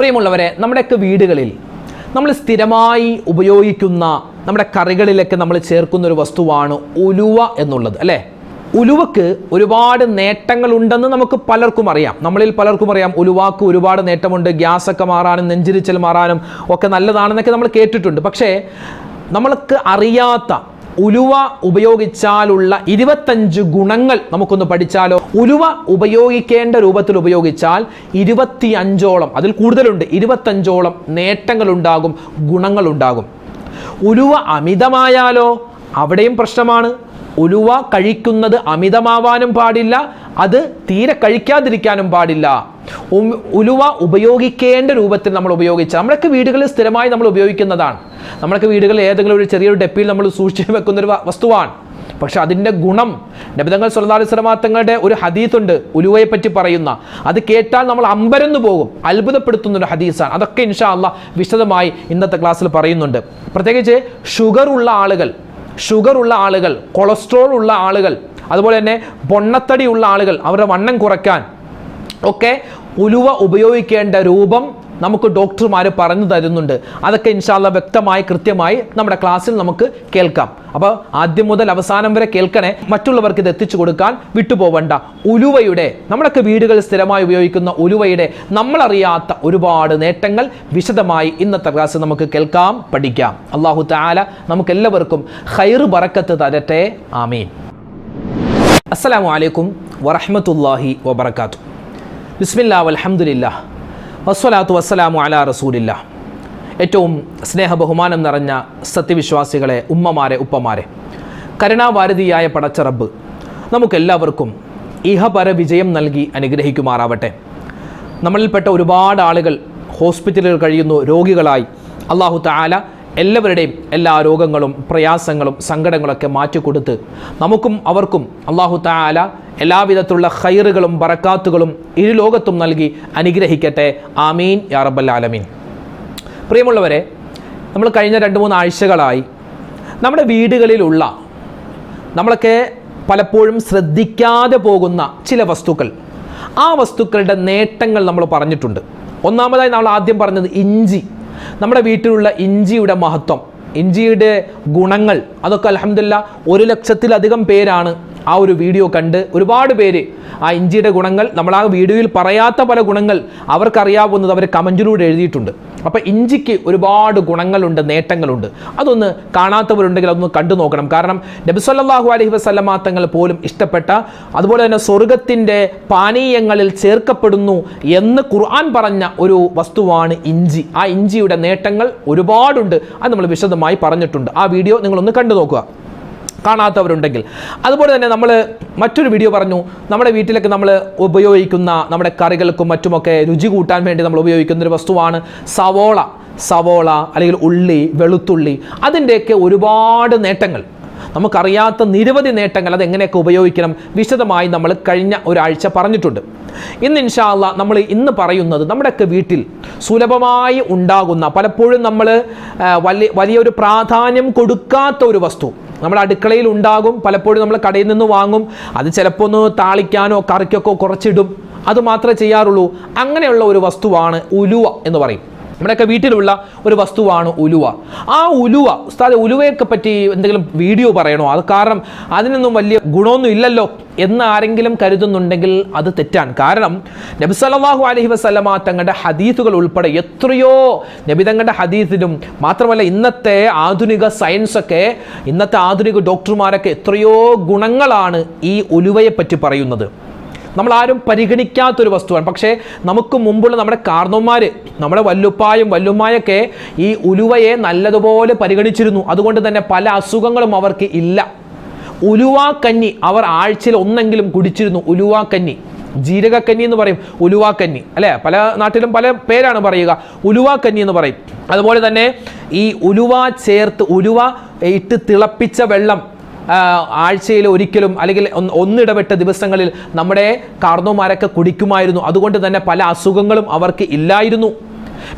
പ്രിയമുള്ളവരെ നമ്മുടെയൊക്കെ വീടുകളിൽ നമ്മൾ സ്ഥിരമായി ഉപയോഗിക്കുന്ന നമ്മുടെ കറികളിലൊക്കെ നമ്മൾ ചേർക്കുന്ന ഒരു വസ്തുവാണ് ഉലുവ എന്നുള്ളത് അല്ലേ? ഉലുവക്ക് ഒരുപാട് നേട്ടങ്ങളുണ്ടെന്ന് നമുക്ക് പലർക്കും അറിയാം. നമ്മളിൽ പലർക്കും അറിയാം ഉലുവാക്ക് ഒരുപാട് നേട്ടമുണ്ട് ഗ്യാസൊക്കെ മാറാനും നെഞ്ചിരിച്ചൽ മാറാനും ഒക്കെ നല്ലതാണെന്നൊക്കെ നമ്മൾ കേട്ടിട്ടുണ്ട്. പക്ഷേ നമ്മൾക്ക് അറിയാത്ത ഉലുവ ഉപയോഗിച്ചാലുള്ള ഇരുപത്തഞ്ച് ഗുണങ്ങൾ നമുക്കൊന്ന് പഠിച്ചാലോ? ഉലുവ ഉപയോഗിക്കേണ്ട രൂപത്തിൽ ഉപയോഗിച്ചാൽ ഇരുപത്തി അഞ്ചോളം അതിൽ കൂടുതലുണ്ട് ഇരുപത്തഞ്ചോളം നേട്ടങ്ങളുണ്ടാകും ഗുണങ്ങളുണ്ടാകും. ഉലുവ അമിതമായാലോ? അവിടെയും പ്രശ്നമാണ്. ഉലുവ കഴിക്കുന്നത് അമിതമാവാനും പാടില്ല അത് തീരെ കഴിക്കാതിരിക്കാനും പാടില്ല. ഉലുവ ഉപയോഗിക്കേണ്ട രൂപത്തിൽ നമ്മൾ ഉപയോഗിച്ച നമ്മളൊക്കെ വീടുകളിൽ സ്ഥിരമായി നമ്മൾ ഉപയോഗിക്കുന്നതാണ്. നമ്മളൊക്കെ വീടുകളിൽ ഏതെങ്കിലും ഒരു ചെറിയൊരു ഡെപ്പിയിൽ നമ്മൾ സൂക്ഷിച്ചു വെക്കുന്ന ഒരു വസ്തുവാണ്. പക്ഷെ അതിന്റെ ഗുണം നബിതങ്ങൾ സ്വലാലിസ്ലമാങ്ങളുടെ ഒരു ഹദീത്തുണ്ട് ഉലുവയെ പറ്റി പറയുന്ന. അത് കേട്ടാൽ നമ്മൾ അമ്പരന്നു പോകും അത്ഭുതപ്പെടുത്തുന്ന ഒരു ഹദീസാണ്. അതൊക്കെ ഇൻഷാ അല്ല വിശദമായി ഇന്നത്തെ ക്ലാസ്സിൽ പറയുന്നുണ്ട്. പ്രത്യേകിച്ച് ഷുഗർ ഉള്ള ആളുകൾ ഷുഗർ ഉള്ള ആളുകൾ കൊളസ്ട്രോൾ ഉള്ള ആളുകൾ അതുപോലെ തന്നെ പൊണ്ണത്തടി ഉള്ള ആളുകൾ അവരുടെ വണ്ണം കുറയ്ക്കാൻ ഒക്കെ ഉലുവ ഉപയോഗിക്കേണ്ട രൂപം നമുക്ക് ഡോക്ടർമാർ പറഞ്ഞു തരുന്നുണ്ട്. അതൊക്കെ ഇൻഷാല്ല വ്യക്തമായി കൃത്യമായി നമ്മുടെ ക്ലാസ്സിൽ നമുക്ക് കേൾക്കാം. അപ്പോൾ ആദ്യം മുതൽ അവസാനം വരെ കേൾക്കണേ മറ്റുള്ളവർക്ക് ഇത് എത്തിച്ചു കൊടുക്കാൻ വിട്ടുപോവണ്ട. ഉലുവയുടെ നമ്മളൊക്കെ വീടുകളിൽ സ്ഥിരമായി ഉപയോഗിക്കുന്ന ഉലുവയുടെ നമ്മളറിയാത്ത ഒരുപാട് നേട്ടങ്ങൾ വിശദമായി ഇന്നത്തെ ക്ലാസ് നമുക്ക് കേൾക്കാം പഠിക്കാം. അള്ളാഹു താല നമുക്കെല്ലാവർക്കും ഹൈറ് ബറക്കത്ത് തരട്ടെ. ആമീൻ. അസ്സലാമു അലൈക്കും വറഹ്മത്തുള്ളാഹി വബർക്കാത്തു ബിസ്മില്ലാ വൽഹംദുലില്ലാ വസ്വലാത്തു വസ്സലാമു അലാ റസൂലില്ല. ഏറ്റവും സ്നേഹ ബഹുമാനം നിറഞ്ഞ സത്യവിശ്വാസികളെ ഉമ്മമാരെ ഉപ്പമാരെ. കരുണാവാരതിയായ പടച്ചറബ് നമുക്കെല്ലാവർക്കും ഇഹപര വിജയം നൽകി അനുഗ്രഹിക്കുമാറാവട്ടെ. നമ്മളിൽപ്പെട്ട ഒരുപാട് ആളുകൾ ഹോസ്പിറ്റലുകൾ കഴിയുന്നു രോഗികളായി അള്ളാഹു താല എല്ലാവരുടെയും എല്ലാ രോഗങ്ങളും പ്രയാസങ്ങളും സങ്കടങ്ങളൊക്കെ മാറ്റിക്കൊടുത്ത് നമുക്കും അവർക്കും അള്ളാഹു താല എല്ലാവിധത്തിലുള്ള ഹൈറുകളും ബറക്കാത്തുകളും ഇരു ലോകത്തും നൽകി അനുഗ്രഹിക്കട്ടെ. ആമീൻ. യാ റബ്ബൽ ആലമീൻ. പ്രിയമുള്ളവരെ നമ്മൾ കഴിഞ്ഞ രണ്ട് മൂന്ന് ആഴ്ചകളായി നമ്മുടെ വീടുകളിലുള്ള നമ്മളൊക്കെ പലപ്പോഴും ശ്രദ്ധിക്കാതെ പോകുന്ന ചില വസ്തുക്കൾ. ആ വസ്തുക്കളുടെ നേട്ടങ്ങൾ നമ്മൾ പറഞ്ഞിട്ടുണ്ട്. ഒന്നാമതായി നമ്മൾ ആദ്യം പറഞ്ഞത് ഇഞ്ചി. നമ്മുടെ വീട്ടിലുള്ള ഇഞ്ചിയുടെ മഹത്വം ഇഞ്ചിയുടെ ഗുണങ്ങൾ അതൊക്കെ അലഹമില്ല ഒരു ലക്ഷത്തിലധികം പേരാണ് ആ ഒരു വീഡിയോ കണ്ട് ഒരുപാട് പേര് ആ ഇഞ്ചിയുടെ ഗുണങ്ങൾ നമ്മൾ ആ വീഡിയോയിൽ പറയാത്ത പല ഗുണങ്ങൾ അവർക്കറിയാവുന്നത് അവർ കമന്റിലൂടെ എഴുതിയിട്ടുണ്ട്. അപ്പോൾ ഇഞ്ചിക്ക് ഒരുപാട് ഗുണങ്ങളുണ്ട് നേട്ടങ്ങളുണ്ട്. അതൊന്ന് കാണാത്തവരുണ്ടെങ്കിൽ അതൊന്ന് കണ്ടു നോക്കണം. കാരണം നബിസ്വല്ലാഹു അലഹി വസ്ലമാ തങ്ങൾ പോലും ഇഷ്ടപ്പെട്ട അതുപോലെ തന്നെ സ്വർഗത്തിന്റെ പാനീയങ്ങളിൽ ചേർക്കപ്പെടുന്നു എന്ന് ഖുർആൻ പറഞ്ഞ ഒരു വസ്തുവാണ് ഇഞ്ചി. ആ ഇഞ്ചിയുടെ നേട്ടങ്ങൾ ഒരുപാടുണ്ട്. അത് നമ്മൾ വിശദമായി പറഞ്ഞിട്ടുണ്ട്. ആ വീഡിയോ നിങ്ങളൊന്ന് കണ്ടു നോക്കുക. കാണാത്തവരുണ്ടെങ്കിൽ. അതുപോലെ തന്നെ നമ്മൾ മറ്റൊരു വീഡിയോ പറഞ്ഞു നമ്മുടെ വീട്ടിലൊക്കെ നമ്മൾ ഉപയോഗിക്കുന്ന നമ്മുടെ കറികൾക്കും മറ്റുമൊക്കെ രുചി കൂട്ടാൻ വേണ്ടി നമ്മൾ ഉപയോഗിക്കുന്ന ഒരു വസ്തുവാണ് സവോള. സവോള അല്ലെങ്കിൽ ഉള്ളി വെളുത്തുള്ളി. അതിന്റെയൊക്കെ ഒരുപാട് നേട്ടങ്ങൾ. നമുക്കറിയാത്ത നിരവധി നേട്ടങ്ങൾ അത് എങ്ങനെയൊക്കെ ഉപയോഗിക്കണം വിശദമായി നമ്മൾ കഴിഞ്ഞ ഒരാഴ്ച പറഞ്ഞിട്ടുണ്ട്. ഇന്ന് ഇൻഷാല്ല നമ്മൾ ഇന്ന് പറയുന്നത് നമ്മുടെയൊക്കെ വീട്ടിൽ സുലഭമായി ഉണ്ടാകുന്ന പലപ്പോഴും നമ്മൾ വലിയ വലിയൊരു പ്രാധാന്യം കൊടുക്കാത്ത ഒരു വസ്തു. നമ്മുടെ അടുക്കളയിൽ ഉണ്ടാകും പലപ്പോഴും നമ്മൾ കടയിൽ നിന്ന് വാങ്ങും. അത് ചിലപ്പോൾ ഒന്ന് താളിക്കാനോ കറിക്കൊക്കെ കുറച്ചിടും. അത് മാത്രമേ ചെയ്യാറുള്ളൂ. അങ്ങനെയുള്ള ഒരു വസ്തുവാണ് ഉലുവ എന്ന് പറയും. നമ്മുടെയൊക്കെ വീട്ടിലുള്ള ഒരു വസ്തുവാണ് ഉലുവ. ആ ഉലുവ ഉസ്താദ് ഉലുവയൊക്കെ പറ്റി എന്തെങ്കിലും വീഡിയോ പറയണോ? അത് കാരണം അതിനൊന്നും വലിയ ഗുണമൊന്നും ഇല്ലല്ലോ എന്ന് ആരെങ്കിലും കരുതുന്നുണ്ടെങ്കിൽ അത് തെറ്റാണ്. കാരണം നബി സല്ലല്ലാഹു അലൈഹി വസല്ലമ തങ്ങളുടെ ഹദീസുകൾ ഉൾപ്പെടെ എത്രയോ നബി തങ്ങളുടെ ഹദീസിലും മാത്രമല്ല ഇന്നത്തെ ആധുനിക സയൻസൊക്കെ ഇന്നത്തെ ആധുനിക ഡോക്ടർമാരൊക്കെ എത്രയോ ഗുണങ്ങളാണ് ഈ ഉലുവയെ പറ്റി പറയുന്നത്. നമ്മൾ ആരും പരിഗണിക്കാത്തൊരു വസ്തുവാണ്. പക്ഷേ നമുക്ക് മുമ്പുള്ള നമ്മുടെ കാർന്നോന്മാർ നമ്മുടെ വല്ലുപ്പായും വല്ലുമ്മായൊക്കെ ഈ ഉലുവയെ നല്ലതുപോലെ പരിഗണിച്ചിരുന്നു. അതുകൊണ്ട് തന്നെ പല അസുഖങ്ങളും അവർക്ക് ഇല്ല. ഉലുവാക്കഞ്ഞി അവർ ആഴ്ചയിൽ ഒന്നെങ്കിലും കുടിച്ചിരുന്നു. ഉലുവാക്കഞ്ഞി. ജീരകക്കഞ്ഞി എന്ന് പറയും. ഉലുവാക്കഞ്ഞി. അല്ലേ? പല നാട്ടിലും പല പേരാണ് പറയുക. ഉലുവാക്കഞ്ഞി എന്ന് പറയും. അതുപോലെ തന്നെ ഈ ഉലുവ ചേർത്ത് ഉലുവ ഇട്ട് തിളപ്പിച്ച വെള്ളം ആഴ്ചയിൽ ഒരിക്കലും അല്ലെങ്കിൽ ഒന്നിടപെട്ട ദിവസങ്ങളിൽ നമ്മുടെ കാർന്നോമാരൊക്കെ കുടിക്കുമായിരുന്നു. അതുകൊണ്ട് തന്നെ പല അസുഖങ്ങളും അവർക്ക് ഇല്ലായിരുന്നു.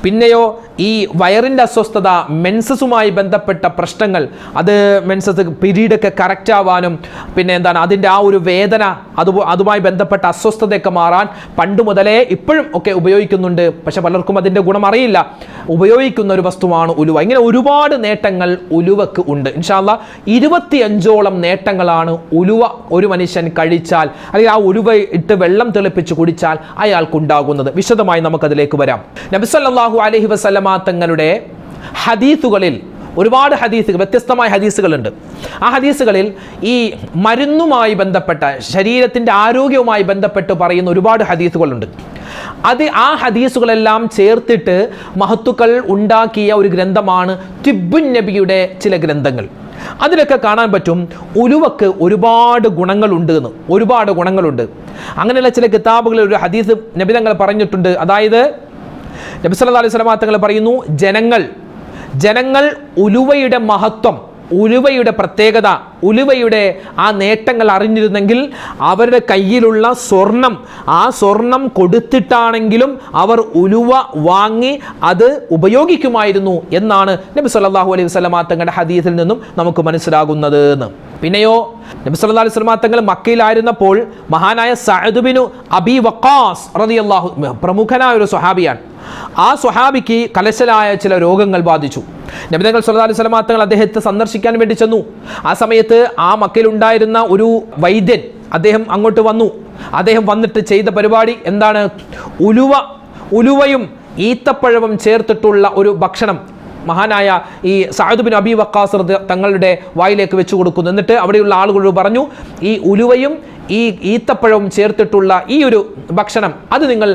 പിന്നെയോ ഈ വയറിന്റെ അസ്വസ്ഥത മെൻസസുമായി ബന്ധപ്പെട്ട പ്രശ്നങ്ങൾ അത് മെൻസസ് പിരീഡൊക്കെ കറക്റ്റ് ആവാനും പിന്നെ എന്താണ് അതിന്റെ ആ ഒരു വേദന അത് അതുമായി ബന്ധപ്പെട്ട അസ്വസ്ഥതയൊക്കെ മാറാൻ പണ്ട് മുതലേ ഇപ്പോഴും ഒക്കെ ഉപയോഗിക്കുന്നുണ്ട്. പക്ഷെ പലർക്കും അതിന്റെ ഗുണം അറിയില്ല. ഉപയോഗിക്കുന്ന ഒരു വസ്തുവാണ് ഉലുവ. ഇങ്ങനെ ഒരുപാട് നേട്ടങ്ങൾ ഉലുവക്ക് ഉണ്ട്. ഇൻഷാല്ല ഇരുപത്തിയഞ്ചോളം നേട്ടങ്ങളാണ് ഉലുവ ഒരു മനുഷ്യൻ കഴിച്ചാൽ അല്ലെങ്കിൽ ആ ഉലുവ ഇട്ട് വെള്ളം തെളിപ്പിച്ച് കുടിച്ചാൽ അയാൾക്കുണ്ടാകുന്നത്. വിശദമായി നമുക്കതിലേക്ക് വരാം. നബിസല്ലാഹു അലഹി വസല്ലമ തങ്ങളുടെ ഹദീസുകളിൽ ഒരുപാട് ഹദീസുകൾ വ്യത്യസ്തമായ ഹദീസുകളുണ്ട്. ആ ഹദീസുകളിൽ ഈ മരുന്നുമായി ബന്ധപ്പെട്ട ശരീരത്തിന്റെ ആരോഗ്യവുമായി ബന്ധപ്പെട്ട് പറയുന്ന ഒരുപാട് ഹദീസുകളുണ്ട്. അത് ആ ഹദീസുകളെല്ലാം ചേർത്തിട്ട് മഹത്തുക്കൾ ഉണ്ടാക്കിയ ഒരു ഗ്രന്ഥമാണ് തിബുൻ നബിയുടെ ചില ഗ്രന്ഥങ്ങൾ. അതിലൊക്കെ കാണാൻ പറ്റും ഉലുവക്ക് ഒരുപാട് ഗുണങ്ങളുണ്ട് എന്ന് ഒരുപാട് ഗുണങ്ങളുണ്ട്. അങ്ങനെയുള്ള ചില കിതാബുകളിൽ ഒരു ഹദീസ് നബിതങ്ങൾ പറഞ്ഞിട്ടുണ്ട്. അതായത് നബി സല്ലല്ലാഹു അലൈഹി വസല്ലം തങ്ങൾ പറയുന്നു ജനങ്ങൾ ജനങ്ങൾ ഉലുവയുടെ മഹത്വം ഉലുവയുടെ പ്രത്യേകത ഉലുവയുടെ ആ നേട്ടങ്ങൾ അറിഞ്ഞിരുന്നെങ്കിൽ അവരുടെ കയ്യിലുള്ള സ്വർണം ആ സ്വർണം കൊടുത്തിട്ടാണെങ്കിലും അവർ ഉലുവ വാങ്ങി അത് ഉപയോഗിക്കുമായിരുന്നു എന്നാണ് നബി സല്ലാഹു അലൈഹി വസല്ലം തങ്ങളുടെ ഹദീസിൽ നിന്നും നമുക്ക് മനസ്സിലാകുന്നത് എന്ന് പിന്നെയോ നബി സല്ലല്ലാഹു അലൈഹി വസല്ലം തങ്ങൾ മക്കയിലായിരുന്നപ്പോൾ മഹാനായ സഅദുബിനു അബി വക്കാസ് റളിയല്ലാഹു പ്രമുഖനായ ഒരു സ്വഹാബിയാണ്. ആ സ്വഹാബിക്ക് കലശലായ ചില രോഗങ്ങൾ ബാധിച്ചു. നബിതങ്ങൾ സല്ലല്ലാഹു അലൈഹി തങ്ങൾ അദ്ദേഹത്തെ സന്ദർശിക്കാൻ വേണ്ടി ചെന്നു. ആ സമയത്ത് ആ മക്കയിലുണ്ടായിരുന്ന ഒരു വൈദ്യൻ അദ്ദേഹം അങ്ങോട്ട് വന്നു. അദ്ദേഹം വന്നിട്ട് ചെയ്ത പരിപാടി എന്താണ്? ഉലുവ ഉലുവയും ഈത്തപ്പഴവും ചേർത്തിട്ടുള്ള ഒരു ഭക്ഷണം മഹാനായ ഈ സായുദ് ബിൻ അബി വക്കാസർ തങ്ങളുടെ വായിലേക്ക് വെച്ചു കൊടുക്കുന്നു. എന്നിട്ട് അവിടെയുള്ള ആളുകൾ പറഞ്ഞു ഈ ഉലുവയും ഈ ഈത്തപ്പഴവും ചേർത്തിട്ടുള്ള ഈ ഒരു ഭക്ഷണം അത് നിങ്ങൾ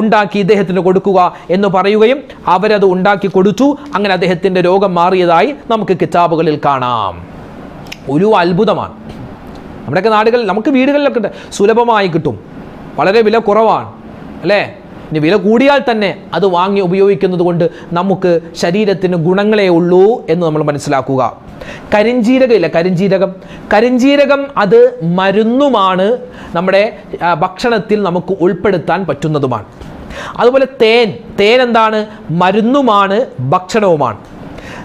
ഉണ്ടാക്കി ഇദ്ദേഹത്തിന് കൊടുക്കുക എന്ന് പറയുകയും അവരത് ഉണ്ടാക്കി കൊടുത്തു. അങ്ങനെ അദ്ദേഹത്തിന്റെ രോഗം മാറിയതായി നമുക്ക് കിതാബുകളിൽ കാണാം. ഉലുവ അത്ഭുതമാണ്. നമ്മുടെയൊക്കെ നാടുകളിൽ നമുക്ക് വീടുകളിലൊക്കെ ഉണ്ട്. സുലഭമായി കിട്ടും. വളരെ വില കുറവാണ്. അല്ലേ? ഇനി വില കൂടിയാൽ തന്നെ അത് വാങ്ങി ഉപയോഗിക്കുന്നത് കൊണ്ട് നമുക്ക് ശരീരത്തിന് ഗുണങ്ങളേ ഉള്ളൂ എന്ന് നമ്മൾ മനസ്സിലാക്കുക. കരിഞ്ജീരകം ഇല്ല കരിഞ്ജീരകം അത് മരുന്നുമാണ് നമ്മുടെ ഭക്ഷണത്തിൽ നമുക്ക് ഉൾപ്പെടുത്താൻ പറ്റുന്നതുമാണ്. അതുപോലെ തേൻ. തേൻ എന്താണ്? മരുന്നുമാണ് ഭക്ഷണവുമാണ്.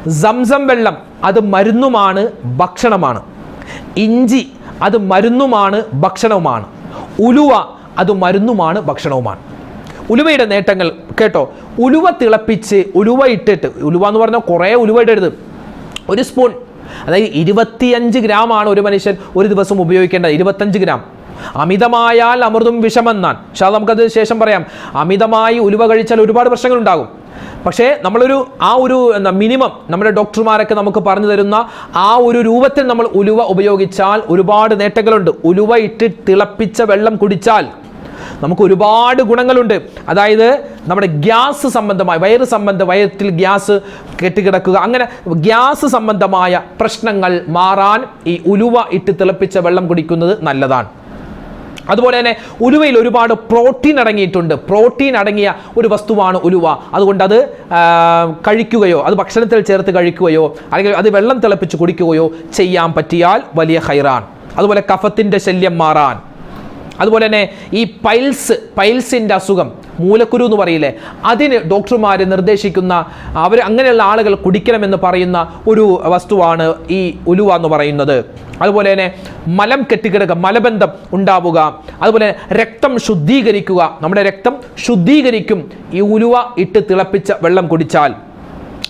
സംസം വെള്ളം അത് മരുന്നുമാണ് ഭക്ഷണമാണ്. ഇഞ്ചി അത് മരുന്നുമാണ് ഭക്ഷണവുമാണ്. ഉലുവ അത് മരുന്നുമാണ് ഭക്ഷണവുമാണ്. ഉലുവയുടെ നേട്ടങ്ങൾ കേട്ടോ? ഉലുവ തിളപ്പിച്ച് ഉലുവ ഇട്ടിട്ട് ഉലുവ എന്ന് പറഞ്ഞാൽ കുറേ ഉലുവ ഇടരുത്. ഒരു സ്പൂൺ. അതായത് ഇരുപത്തിയഞ്ച് ആണ് ഒരു മനുഷ്യൻ ഒരു ദിവസം ഉപയോഗിക്കേണ്ടത്. ഇരുപത്തഞ്ച് ഗ്രാം. അമിതമായാൽ അമൃതും വിഷമെന്നാണ്. പക്ഷേ അത് നമുക്കത് ശേഷം പറയാം. അമിതമായി ഉലുവ കഴിച്ചാൽ ഒരുപാട് പ്രശ്നങ്ങളുണ്ടാകും. പക്ഷേ നമ്മളൊരു ആ ഒരു എന്താ മിനിമം നമ്മുടെ ഡോക്ടർമാരൊക്കെ നമുക്ക് പറഞ്ഞു തരുന്ന ആ ഒരു രൂപത്തിൽ നമ്മൾ ഉലുവ ഉപയോഗിച്ചാൽ ഒരുപാട് നേട്ടങ്ങളുണ്ട്. ഉലുവ ഇട്ട് തിളപ്പിച്ച വെള്ളം കുടിച്ചാൽ നമുക്ക് ഒരുപാട് ഗുണങ്ങളുണ്ട്. അതായത് നമ്മുടെ ഗ്യാസ് സംബന്ധമായ വയറ് സംബന്ധ വയറ്റിൽ ഗ്യാസ് കെട്ടിക്കിടക്കുക. അങ്ങനെ ഗ്യാസ് സംബന്ധമായ പ്രശ്നങ്ങൾ മാറാൻ ഈ ഉലുവ ഇട്ട് തിളപ്പിച്ച വെള്ളം കുടിക്കുന്നത് നല്ലതാണ്. അതുപോലെ തന്നെ ഉലുവയിൽ ഒരുപാട് പ്രോട്ടീൻ അടങ്ങിയിട്ടുണ്ട്. പ്രോട്ടീൻ അടങ്ങിയ ഒരു വസ്തുവാണ് ഉലുവ. അതുകൊണ്ട് അത് കഴിക്കുകയോ അത് ഭക്ഷണത്തിൽ ചേർത്ത് കഴിക്കുകയോ അല്ലെങ്കിൽ അത് വെള്ളം തിളപ്പിച്ച് കുടിക്കുകയോ ചെയ്യാൻ പറ്റിയാൽ വലിയ ഹൈറാൻ അതുപോലെ കഫത്തിന്റെ ശല്യം മാറാൻ. അതുപോലെ തന്നെ ഈ പൈൽസ് പൈൽസിന്റെ അസുഖം. മൂലക്കുരു എന്ന് പറയില്ലേ? അതിന് ഡോക്ടർമാർ നിർദ്ദേശിക്കുന്ന അവർ അങ്ങനെയുള്ള ആളുകൾ കുടിക്കണമെന്ന് പറയുന്ന ഒരു വസ്തുവാണ് ഈ ഉലുവ എന്ന് പറയുന്നത്. അതുപോലെ തന്നെ മലം കെട്ടിക്കിടക്കുക മലബന്ധം ഉണ്ടാവുക. അതുപോലെ രക്തം ശുദ്ധീകരിക്കുക. നമ്മുടെ രക്തം ശുദ്ധീകരിക്കും. ഈ ഉലുവ ഇട്ട് തിളപ്പിച്ച വെള്ളം കുടിച്ചാൽ.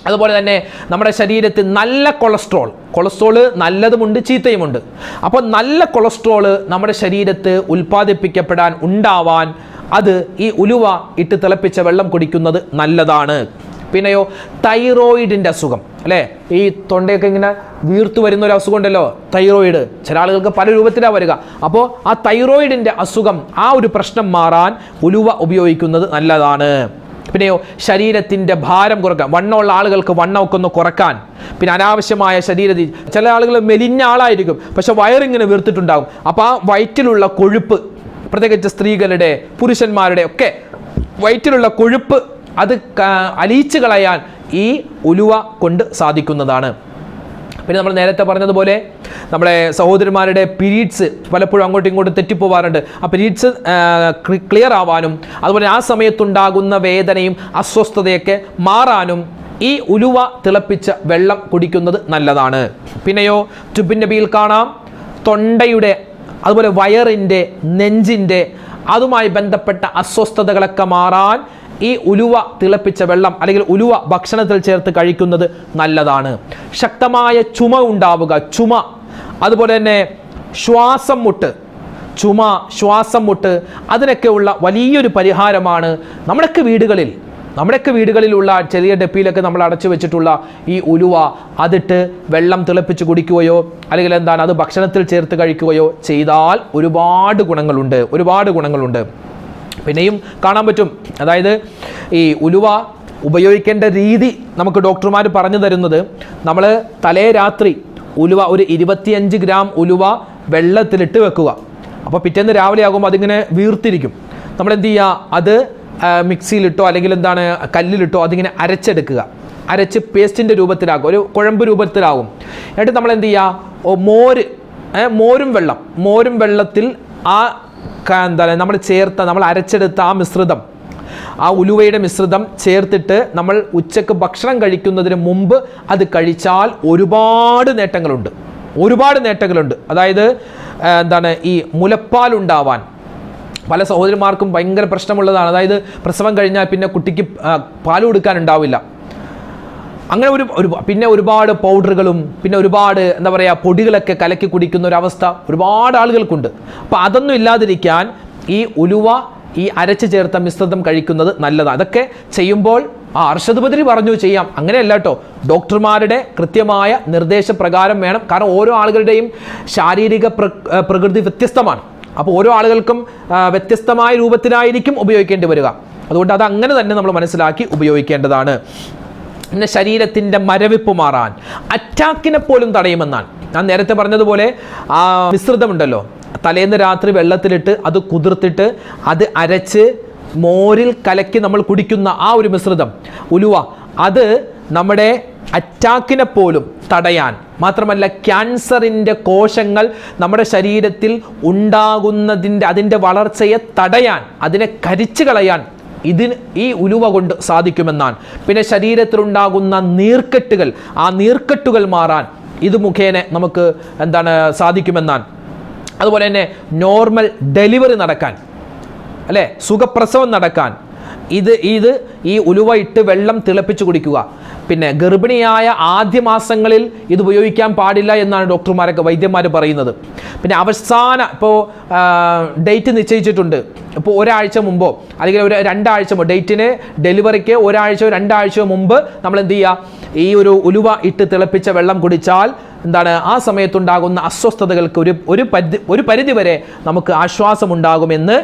അതുപോലെ തന്നെ നമ്മുടെ ശരീരത്തിൽ നല്ല കൊളസ്ട്രോൾ കൊളസ്ട്രോൾ നല്ലതുമുണ്ട് ചീത്തയുമുണ്ട്. അപ്പോൾ നല്ല കൊളസ്ട്രോൾ നമ്മുടെ ശരീരത്ത് ഉൽപ്പാദിപ്പിക്കപ്പെടാൻ ഉണ്ടാവാൻ അത് ഈ ഉലുവ ഇട്ട് തിളപ്പിച്ച വെള്ളം കുടിക്കുന്നത് നല്ലതാണ്. പിന്നെയോ തൈറോയിഡിന്റെ അസുഖം അല്ലേ? ഈ തൊണ്ടയൊക്കെ ഇങ്ങനെ വീർത്തു വരുന്ന ഒരു അസുഖം ഉണ്ടല്ലോ തൈറോയിഡ്. ചില ആളുകൾക്ക് പല രൂപത്തിലാണ് വരിക. അപ്പോൾ ആ തൈറോയിഡിന്റെ അസുഖം ആ ഒരു പ്രശ്നം മാറാൻ ഉലുവ ഉപയോഗിക്കുന്നത് നല്ലതാണ്. പിന്നെയോ ശരീരത്തിന്റെ ഭാരം കുറയ്ക്കാൻ വണ്ണമുള്ള ആളുകൾക്ക് വണ്ണമൊക്കെ ഒന്ന് കുറയ്ക്കാൻ. പിന്നെ അനാവശ്യമായ ശരീര ചില ആളുകൾ മെലിഞ്ഞ ആളായിരിക്കും പക്ഷെ വയറിങ്ങനെ വീർത്തിട്ടുണ്ടാകും. അപ്പോൾ ആ വയറ്റിലുള്ള കൊഴുപ്പ് പ്രത്യേകിച്ച് സ്ത്രീകളുടെ പുരുഷന്മാരുടെ ഒക്കെ വയറ്റിലുള്ള കൊഴുപ്പ് അത് അലിയിച്ചു കളയാൻ ഈ ഉലുവ കൊണ്ട് സാധിക്കുന്നതാണ്. പിന്നെ നമ്മൾ നേരത്തെ പറഞ്ഞതുപോലെ നമ്മുടെ സഹോദരന്മാരുടെ പീരീഡ്സ് പലപ്പോഴും അങ്ങോട്ടും ഇങ്ങോട്ടും തെറ്റിപ്പോവാറുണ്ട്. ആ പീരീഡ്സ് ക്ലിയർ ആവാനും അതുപോലെ ആ സമയത്തുണ്ടാകുന്ന വേദനയും അസ്വസ്ഥതയൊക്കെ മാറാനും ഈ ഉലുവ തിളപ്പിച്ച വെള്ളം കുടിക്കുന്നത് നല്ലതാണ്. പിന്നെയോ ചുബിന്റെ നബിയിൽ കാണാം. തൊണ്ടയുടെ അതുപോലെ വയറിന്റെ നെഞ്ചിന്റെ അതുമായി ബന്ധപ്പെട്ട അസ്വസ്ഥതകളൊക്കെ മാറാൻ ഈ ഉലുവ തിളപ്പിച്ച വെള്ളം അല്ലെങ്കിൽ ഉലുവ ഭക്ഷണത്തിൽ ചേർത്ത് കഴിക്കുന്നത് നല്ലതാണ്. ശക്തമായ ചുമ ഉണ്ടാവുക. ചുമ. അതുപോലെ തന്നെ ശ്വാസം മുട്ട്. ചുമ ശ്വാസം മുട്ട് അതിനൊക്കെയുള്ള വലിയൊരു പരിഹാരമാണ്. നമ്മുടെയൊക്കെ വീടുകളിൽ നമ്മുടെയൊക്കെ വീടുകളിലുള്ള ചെറിയ ഡപ്പിയിലൊക്കെ നമ്മൾ അടച്ചു വെച്ചിട്ടുള്ള ഈ ഉലുവ അതിട്ട് വെള്ളം തിളപ്പിച്ച് കുടിക്കുകയോ അല്ലെങ്കിൽ എന്താണ് അത് ഭക്ഷണത്തിൽ ചേർത്ത് കഴിക്കുകയോ ചെയ്താൽ ഒരുപാട് ഗുണങ്ങളുണ്ട്. ഒരുപാട് ഗുണങ്ങളുണ്ട്. പിന്നെയും കാണാൻ പറ്റും. അതായത് ഈ ഉലുവ ഉപയോഗിക്കേണ്ട രീതി നമുക്ക് ഡോക്ടർമാർ പറഞ്ഞു തരുന്നത് നമ്മൾ തലേ രാത്രി ഉലുവ ഒരു ഇരുപത്തിയഞ്ച് ഗ്രാം ഉലുവ വെള്ളത്തിലിട്ട് വെക്കുക. അപ്പോൾ പിറ്റേന്ന് രാവിലെ ആകുമ്പോൾ അതിങ്ങനെ വീർത്തിരിക്കും. നമ്മൾ എന്ത് ചെയ്യുക? അത് മിക്സിയിലിട്ടോ അല്ലെങ്കിൽ എന്താണ് കല്ലിലിട്ടോ അതിങ്ങനെ അരച്ചെടുക്കുക. അരച്ച് പേസ്റ്റിന്റെ രൂപത്തിലാക്കും. ഒരു കുഴമ്പ് രൂപത്തിലാകും എന്നിട്ട് നമ്മൾ എന്ത് ചെയ്യുക മോര് മോരും വെള്ളം. മോരും വെള്ളത്തിൽ ആ എന്താ നമ്മൾ ചേർത്ത നമ്മൾ അരച്ചെടുത്ത ആ മിശ്രിതം ആ ഉലുവയുടെ മിശ്രിതം ചേർത്തിട്ട് നമ്മൾ ഉച്ചയ്ക്ക് ഭക്ഷണം കഴിക്കുന്നതിന് മുമ്പ് അത് കഴിച്ചാൽ ഒരുപാട് നേട്ടങ്ങളുണ്ട്. ഒരുപാട് നേട്ടങ്ങളുണ്ട്. അതായത് എന്താണ് ഈ മുലപ്പാലുണ്ടാവാൻ പല സഹോദരിമാർക്കും ഭയങ്കര പ്രശ്നമുള്ളതാണ്. അതായത് പ്രസവം കഴിഞ്ഞാൽ പിന്നെ കുട്ടിക്ക് പാൽ കൊടുക്കാനുണ്ടാവില്ല. അങ്ങനെ ഒരു ഒരു പിന്നെ ഒരുപാട് പൗഡറുകളും പിന്നെ ഒരുപാട് എന്താ പറയുക പൊടികളൊക്കെ കലക്കി കുടിക്കുന്ന ഒരു അവസ്ഥ ഒരുപാട് ആളുകൾക്കുണ്ട്. അപ്പോൾ അതൊന്നും ഇല്ലാതിരിക്കാൻ ഈ ഉലുവ ഈ അരച്ച് ചേർത്ത മിശ്രിതം കഴിക്കുന്നത് നല്ലതാണ് അതൊക്കെ ചെയ്യുമ്പോൾ ആ അർഷധപതി പറഞ്ഞു ചെയ്യാം. അങ്ങനെയല്ല കേട്ടോ. ഡോക്ടർമാരുടെ കൃത്യമായ നിർദ്ദേശപ്രകാരം വേണം. കാരണം ഓരോ ആളുകളുടെയും ശാരീരിക പ്രകൃതി വ്യത്യസ്തമാണ്. അപ്പോൾ ഓരോ ആളുകൾക്കും വ്യത്യസ്തമായ രൂപത്തിലായിരിക്കും ഉപയോഗിക്കേണ്ടി വരിക. അതുകൊണ്ട് അത് അങ്ങനെ തന്നെ നമ്മൾ മനസ്സിലാക്കി ഉപയോഗിക്കേണ്ടതാണ്. പിന്നെ ശരീരത്തിന്റെ മരവിപ്പ് മാറാൻ അറ്റാക്കിനെ പോലും തടയുമെന്നാണ്. ഞാൻ നേരത്തെ പറഞ്ഞതുപോലെ ആ മിശ്രിതമുണ്ടല്ലോ. തലേന്ന് രാത്രി വെള്ളത്തിലിട്ട് അത് കുതിർത്തിട്ട് അത് അരച്ച് മോരിൽ കലക്കി നമ്മൾ കുടിക്കുന്ന ആ ഒരു മിശ്രിതം ഉലുവ. അത് നമ്മുടെ അറ്റാക്കിനെ പോലും തടയാൻ. മാത്രമല്ല ക്യാൻസറിന്റെ കോശങ്ങൾ നമ്മുടെ ശരീരത്തിൽ ഉണ്ടാകുന്നതിന്റെ അതിന്റെ വളർച്ചയെ തടയാൻ അതിനെ കരിച്ചു കളയാൻ ഇതിന് ഈ ഉലുവ കൊണ്ട് സാധിക്കുമെന്നാണ്. പിന്നെ ശരീരത്തിലുണ്ടാകുന്ന നീർക്കെട്ടുകൾ ആ നീർക്കെട്ടുകൾ മാറാൻ ഇത് മുഖേന നമുക്ക് എന്താണ് സാധിക്കുമെന്നാണ്. അതുപോലെ തന്നെ നോർമൽ ഡെലിവറി നടക്കാൻ അല്ലേ? സുഖപ്രസവം നടക്കാൻ ഇത് ഇത് ഈ ഉലുവ ഇട്ട് വെള്ളം തിളപ്പിച്ച് കുടിക്കുക. പിന്നെ ഗർഭിണിയായ ആദ്യ മാസങ്ങളിൽ ഇത് ഉപയോഗിക്കാൻ പാടില്ല എന്നാണ് ഡോക്ടർമാരൊക്കെ വൈദ്യന്മാർ പറയുന്നത്. പിന്നെ അവസാന ഇപ്പോൾ ഡേറ്റ് നിശ്ചയിച്ചിട്ടുണ്ട്. ഇപ്പോൾ ഒരാഴ്ച മുമ്പോ അല്ലെങ്കിൽ ഒരു രണ്ടാഴ്ച മുമ്പ് ഡേറ്റിന് ഡെലിവറിക്ക് ഒരാഴ്ചയോ രണ്ടാഴ്ചയോ മുമ്പ് നമ്മൾ എന്ത് ചെയ്യുക ഈ ഒരു ഉലുവ ഇട്ട് തിളപ്പിച്ച വെള്ളം കുടിച്ചാൽ എന്താണ്? ആ സമയത്തുണ്ടാകുന്ന അസ്വസ്ഥതകൾക്ക് ഒരു ഒരു പരിധി ഒരു പരിധി വരെ നമുക്ക് ആശ്വാസമുണ്ടാകുമെന്ന്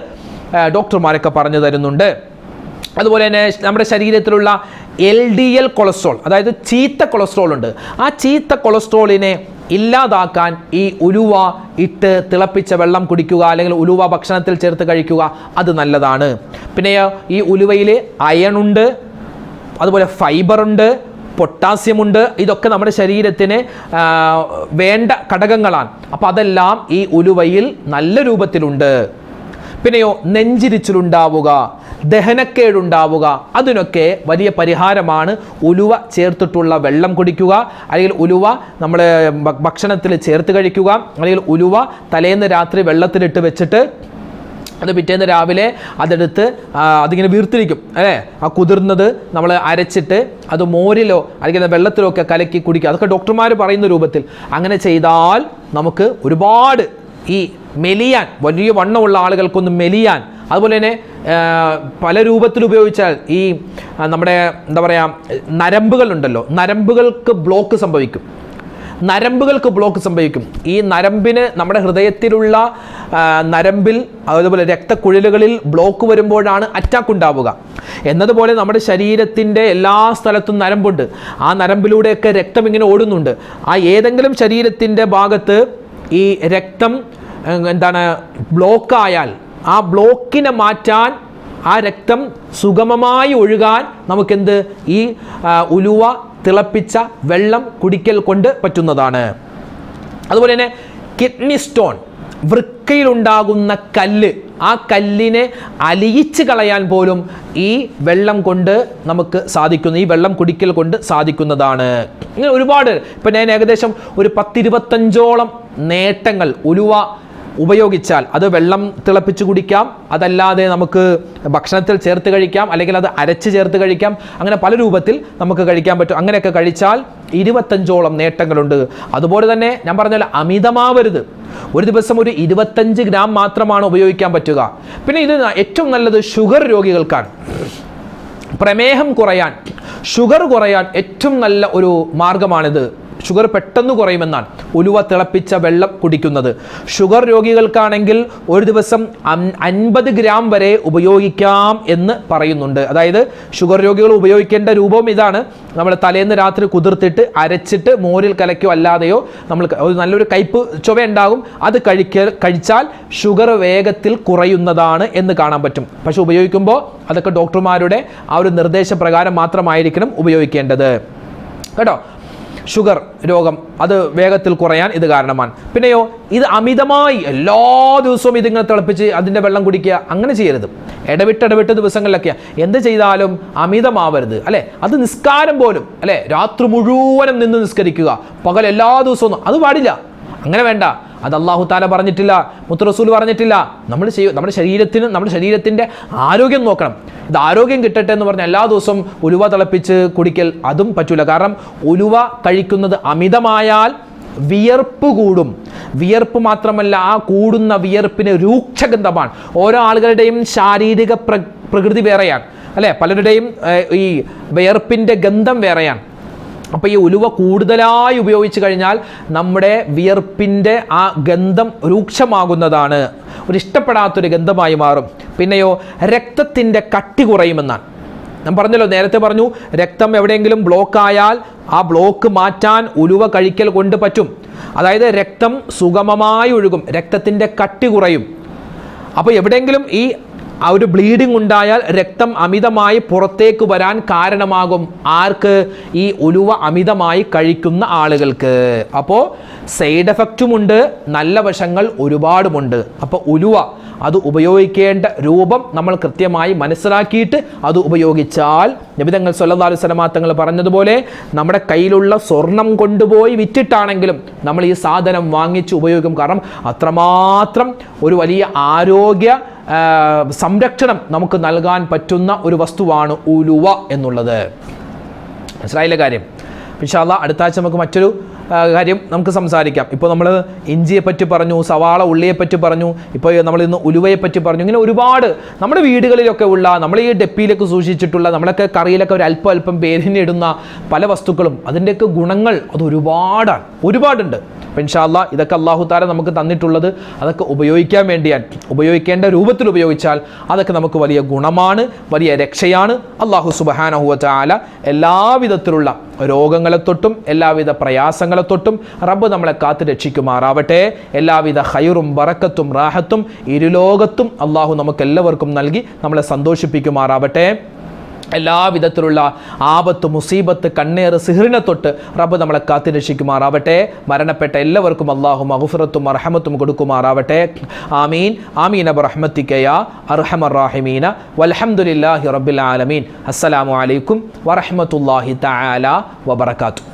ഡോക്ടർമാരൊക്കെ പറഞ്ഞു തരുന്നുണ്ട്. അതുപോലെ തന്നെ നമ്മുടെ ശരീരത്തിലുള്ള എൽ ഡി എൽ കൊളസ്ട്രോൾ അതായത് ചീത്ത കൊളസ്ട്രോൾ ഉണ്ട്. ആ ചീത്ത കൊളസ്ട്രോളിനെ ഇല്ലാതാക്കാൻ ഈ ഉലുവ ഇട്ട് തിളപ്പിച്ച വെള്ളം കുടിക്കുക അല്ലെങ്കിൽ ഉലുവ ഭക്ഷണത്തിൽ ചേർത്ത് കഴിക്കുക അത് നല്ലതാണ്. പിന്നെ ഈ ഉലുവയിൽ അയണുണ്ട് അതുപോലെ ഫൈബറുണ്ട് പൊട്ടാസ്യമുണ്ട് ഇതൊക്കെ നമ്മുടെ ശരീരത്തിന് വേണ്ട ഘടകങ്ങളാണ്. അപ്പോൾ അതെല്ലാം ഈ ഉലുവയിൽ നല്ല രൂപത്തിലുണ്ട്. പിന്നെയോ നെഞ്ചിരിച്ചിലുണ്ടാവുക. ദഹനക്കേടുണ്ടാവുക. അതിനൊക്കെ വലിയ പരിഹാരമാണ് ഉലുവ ചേർത്തിട്ടുള്ള വെള്ളം കുടിക്കുക. അല്ലെങ്കിൽ ഉലുവ നമ്മൾ ഭക്ഷണത്തിൽ ചേർത്ത് കഴിക്കുക. അല്ലെങ്കിൽ ഉലുവ തലേന്ന് രാത്രി വെള്ളത്തിലിട്ട് വെച്ചിട്ട് അത് പിറ്റേന്ന് രാവിലെ അതെടുത്ത് അതിങ്ങനെ വീർത്തിരിക്കും. അല്ലേ? ആ കുതിർന്നത് നമ്മൾ അരച്ചിട്ട് അത് മോരിലോ അല്ലെങ്കിൽ വെള്ളത്തിലോ ഒക്കെ കലക്കി കുടിക്കുക. അതൊക്കെ ഡോക്ടർമാർ പറയുന്ന രൂപത്തിൽ. അങ്ങനെ ചെയ്താൽ നമുക്ക് ഒരുപാട് ഈ മെലിയാൻ വലിയ വണ്ണമുള്ള ആളുകൾക്കൊന്ന് മെലിയാൻ. അതുപോലെ തന്നെ പല രൂപത്തിൽ ഉപയോഗിച്ചാൽ ഈ നമ്മുടെ എന്താ പറയുക നരമ്പുകളുണ്ടല്ലോ. നരമ്പുകൾക്ക് ബ്ലോക്ക് സംഭവിക്കും. നരമ്പുകൾക്ക് ബ്ലോക്ക് സംഭവിക്കും. ഈ നരമ്പിന് നമ്മുടെ ഹൃദയത്തിലുള്ള നരമ്പിൽ അതുപോലെ രക്തക്കുഴലുകളിൽ ബ്ലോക്ക് വരുമ്പോഴാണ് അറ്റാക്ക് ഉണ്ടാവുക. എന്നതുപോലെ നമ്മുടെ ശരീരത്തിന്റെ എല്ലാ സ്ഥലത്തും നരമ്പുണ്ട്. ആ നരമ്പിലൂടെയൊക്കെ രക്തം ഇങ്ങനെ ഓടുന്നുണ്ട്. ആ ഏതെങ്കിലും ശരീരത്തിന്റെ ഭാഗത്ത് ഈ രക്തം എന്താണ് ബ്ലോക്കായാൽ ആ ബ്ലോക്കിനെ മാറ്റാൻ ആ രക്തം സുഗമമായി ഒഴുകാൻ നമുക്കെന്ത് ഈ ഉലുവ തിളപ്പിച്ച വെള്ളം കുടിക്കൽ കൊണ്ട് പറ്റുന്നതാണ്. അതുപോലെ തന്നെ കിഡ്നി സ്റ്റോൺ വൃക്കയിലുണ്ടാകുന്ന കല്ല് ആ കല്ലിനെ അലിയിച്ച് കളയാൻ പോലും ഈ വെള്ളം കൊണ്ട് നമുക്ക് സാധിക്കുന്നു ഈ വെള്ളം കുടിക്കൽ കൊണ്ട് സാധിക്കുന്നതാണ്. ഇങ്ങനെ ഒരുപാട് ഇപ്പം ഞാൻ ഏകദേശം ഒരു പത്തിരുപത്തഞ്ചോളം നേട്ടങ്ങൾ ഉലുവ ഉപയോഗിച്ചാൽ അത് വെള്ളം തിളപ്പിച്ച് കുടിക്കാം അതല്ലാതെ നമുക്ക് ഭക്ഷണത്തിൽ ചേർത്ത് കഴിക്കാം അല്ലെങ്കിൽ അത് അരച്ച് ചേർത്ത് കഴിക്കാം. അങ്ങനെ പല രൂപത്തിൽ നമുക്ക് കഴിക്കാൻ പറ്റും. അങ്ങനെയൊക്കെ കഴിച്ചാൽ ഇരുപത്തഞ്ചോളം നേട്ടങ്ങളുണ്ട്. അതുപോലെ തന്നെ ഞാൻ പറഞ്ഞാൽ അമിതമാവരുത്. ഒരു ദിവസം ഒരു ഇരുപത്തഞ്ച് ഗ്രാം മാത്രമാണ് ഉപയോഗിക്കാൻ പറ്റുക. പിന്നെ ഇത് ഏറ്റവും നല്ലത് ഷുഗർ രോഗികൾക്കാണ്. പ്രമേഹം കുറയാൻ ഷുഗർ കുറയാൻ ഏറ്റവും നല്ല ഒരു മാർഗമാണിത്. ഷുഗർ പെട്ടെന്ന് കുറയുമെന്നാണ് ഉലുവ തിളപ്പിച്ച വെള്ളം കുടിക്കുന്നത്. ഷുഗർ രോഗികൾക്കാണെങ്കിൽ ഒരു ദിവസം അൻപത് ഗ്രാം വരെ ഉപയോഗിക്കാം എന്ന് പറയുന്നുണ്ട്. അതായത് ഷുഗർ രോഗികൾ ഉപയോഗിക്കേണ്ട രൂപം ഇതാണ്. നമ്മൾ തലേന്ന് രാത്രി കുതിർത്തിട്ട് അരച്ചിട്ട് മോരിൽ കലക്കോ അല്ലാതെയോ നമ്മൾ ഒരു നല്ലൊരു കയ്പ് ചുവ ഉണ്ടാകും. അത് കഴിക്ക കഴിച്ചാൽ ഷുഗർ വേഗത്തിൽ കുറയുന്നതാണ് എന്ന് കാണാൻ പറ്റും. പക്ഷെ ഉപയോഗിക്കുമ്പോൾ അതൊക്കെ ഡോക്ടർമാരുടെ ആ ഒരു നിർദ്ദേശപ്രകാരം മാത്രമായിരിക്കണം ഉപയോഗിക്കേണ്ടത്. കേട്ടോ? ഷുഗർ രോഗം അത് വേഗത്തിൽ കുറയാൻ ഇത് കാരണമാണ്. പിന്നെയോ ഇത് അമിതമായി എല്ലാ ദിവസവും ഇതിങ്ങനെ തിളപ്പിച്ച് അതിന്റെ വെള്ളം കുടിക്കുക അങ്ങനെ ചെയ്യരുത്. ഇടവിട്ട് ഇടവിട്ട് ദിവസങ്ങളിലൊക്കെ എന്ത് ചെയ്താലും അമിതമാവരുത് അല്ലേ? അത് നിസ്കാരം പോലും അല്ലേ? രാത്രി മുഴുവനും നിന്ന് നിസ്കരിക്കുക. പകൽ എല്ലാ ദിവസവും അത് പാടില്ല. അങ്ങനെ വേണ്ട. അത് അള്ളാഹു താല പറഞ്ഞിട്ടില്ല മുത്തുറസൂൽ പറഞ്ഞിട്ടില്ല. നമ്മൾ ചെയ്യും നമ്മുടെ ശരീരത്തിന് നമ്മുടെ ശരീരത്തിന്റെ ആരോഗ്യം നോക്കണം. ഇത് ആരോഗ്യം കിട്ടട്ടെ എന്ന് പറഞ്ഞാൽ എല്ലാ ദിവസവും ഉലുവ തിളപ്പിച്ച് കുടിക്കൽ അതും പറ്റൂല. കാരണം ഉലുവ കഴിക്കുന്നത് അമിതമായാൽ വിയർപ്പ് കൂടും. വിയർപ്പ് മാത്രമല്ല ആ കൂടുന്ന വിയർപ്പിന് രൂക്ഷഗന്ധമാണ്. ഓരോ ആളുകളുടെയും ശാരീരിക പ്രകൃതി വേറെയാണ്. അല്ലേ? പലരുടെയും ഈ വിയർപ്പിന്റെ ഗന്ധം വേറെയാണ്. അപ്പോൾ ഈ ഉലുവ കൂടുതലായി ഉപയോഗിച്ച് കഴിഞ്ഞാൽ നമ്മുടെ വിയർപ്പിന്റെ ആ ഗന്ധം രൂക്ഷമാകുന്നതാണ്. ഒരു ഇഷ്ടപ്പെടാത്തൊരു ഗന്ധമായി മാറും. പിന്നെയോ രക്തത്തിന്റെ കട്ടി കുറയുമെന്നാണ്. ഞാൻ പറഞ്ഞല്ലോ നേരത്തെ പറഞ്ഞു രക്തം എവിടെയെങ്കിലും ബ്ലോക്ക് ആയാൽ ആ ബ്ലോക്ക് മാറ്റാൻ ഉലുവ കഴിക്കൽ കൊണ്ട് പറ്റും. അതായത് രക്തം സുഗമമായി ഒഴുകും രക്തത്തിന്റെ കട്ടി കുറയും. അപ്പോൾ എവിടെയെങ്കിലും ഈ ആ ഒരു ബ്ലീഡിംഗ് ഉണ്ടായാൽ രക്തം അമിതമായി പുറത്തേക്ക് വരാൻ കാരണമാകും. ആർക്ക്? ഈ ഉലുവ അമിതമായി കഴിക്കുന്ന ആളുകൾക്ക്. അപ്പോൾ സൈഡ് എഫക്റ്റുമുണ്ട് നല്ല വശങ്ങൾ ഒരുപാടുമുണ്ട്. അപ്പോൾ ഉലുവ അത് ഉപയോഗിക്കേണ്ട രൂപം നമ്മൾ കൃത്യമായി മനസ്സിലാക്കിയിട്ട് അത് ഉപയോഗിച്ചാൽ നബിതങ്ങൾ സല്ലാ സ്വലമാ തങ്ങൾ പറഞ്ഞതുപോലെ നമ്മുടെ കയ്യിലുള്ള സ്വർണം കൊണ്ടുപോയി വിറ്റിട്ടാണെങ്കിലും നമ്മൾ ഈ സാധനം വാങ്ങിച്ച് ഉപയോഗിക്കും. കാരണം അത്രമാത്രം ഒരു വലിയ ആരോഗ്യ സംരക്ഷണം നമുക്ക് നൽകാൻ പറ്റുന്ന ഒരു വസ്തുവാണ് ഉലുവ എന്നുള്ളത്. മനസ്സിലായില്ല കാര്യം? പക്ഷേ അടുത്ത ആഴ്ച നമുക്ക് മറ്റൊരു കാര്യം നമുക്ക് സംസാരിക്കാം. ഇപ്പോൾ നമ്മൾ ഇഞ്ചിയെപ്പറ്റി പറഞ്ഞു സവാള ഉള്ളിയെപ്പറ്റി പറഞ്ഞു ഇപ്പോൾ നമ്മൾ ഇന്ന് ഉലുവയെപ്പറ്റി പറഞ്ഞു ഇങ്ങനെ ഒരുപാട് നമ്മുടെ വീടുകളിലൊക്കെ ഉള്ള നമ്മൾ ഈ ഡെപ്പിയിലൊക്കെ സൂക്ഷിച്ചിട്ടുള്ള നമ്മളൊക്കെ കറിയിലൊക്കെ ഒരു അല്പം അല്പം പേരിനിടുന്ന പല വസ്തുക്കളും അതിന്റെയൊക്കെ ഗുണങ്ങൾ അത് ഒരുപാടാണ്. ഒരുപാടുണ്ട്. അപ്പം ഇൻഷാല്ല ഇതൊക്കെ അള്ളാഹു താര നമുക്ക് തന്നിട്ടുള്ളത് അതൊക്കെ ഉപയോഗിക്കാൻ വേണ്ടിയാണ്. ഉപയോഗിക്കേണ്ട രൂപത്തിൽ ഉപയോഗിച്ചാൽ അതൊക്കെ നമുക്ക് വലിയ ഗുണമാണ് വലിയ രക്ഷയാണ്. അള്ളാഹു സുബഹാനഹുവ ചാല എല്ലാവിധത്തിലുള്ള രോഗങ്ങളെ തൊട്ടും എല്ലാവിധ പ്രയാസങ്ങളെ തൊട്ടും റബ്ബ് നമ്മളെ കാത്തു രക്ഷിക്കുമാറാവട്ടെ. എല്ലാവിധ ഹൈറും ബറക്കത്തും റാഹത്തും ഇരുലോകത്തും അള്ളാഹു നമുക്ക് എല്ലാവർക്കും നൽകി നമ്മളെ സന്തോഷിപ്പിക്കുമാറാവട്ടെ. എല്ലാവിധത്തിലുള്ള ആപത്ത് മുസീബത്ത് കണ്ണേറ് സിഹറിനെ തൊട്ട് റബ്ബ് നമ്മളെ കാത്തിരക്ഷിക്കുമാറാവട്ടെ മരണപ്പെട്ട എല്ലാവർക്കും അള്ളാഹു മഹുഫറത്തും അർഹമത്തും കൊടുക്കുമാറാവട്ടെ. ആമീൻ. ആമീൻ അബ് അർഹമർ അർഹമറാഹിമീന വലഹമുല്ലാഹി റബ്ബിൽ ആലമീൻ. അസ്സലാമു അലൈക്കും വറഹമത്തല്ലാഹി തആല വബറകാതുഹു.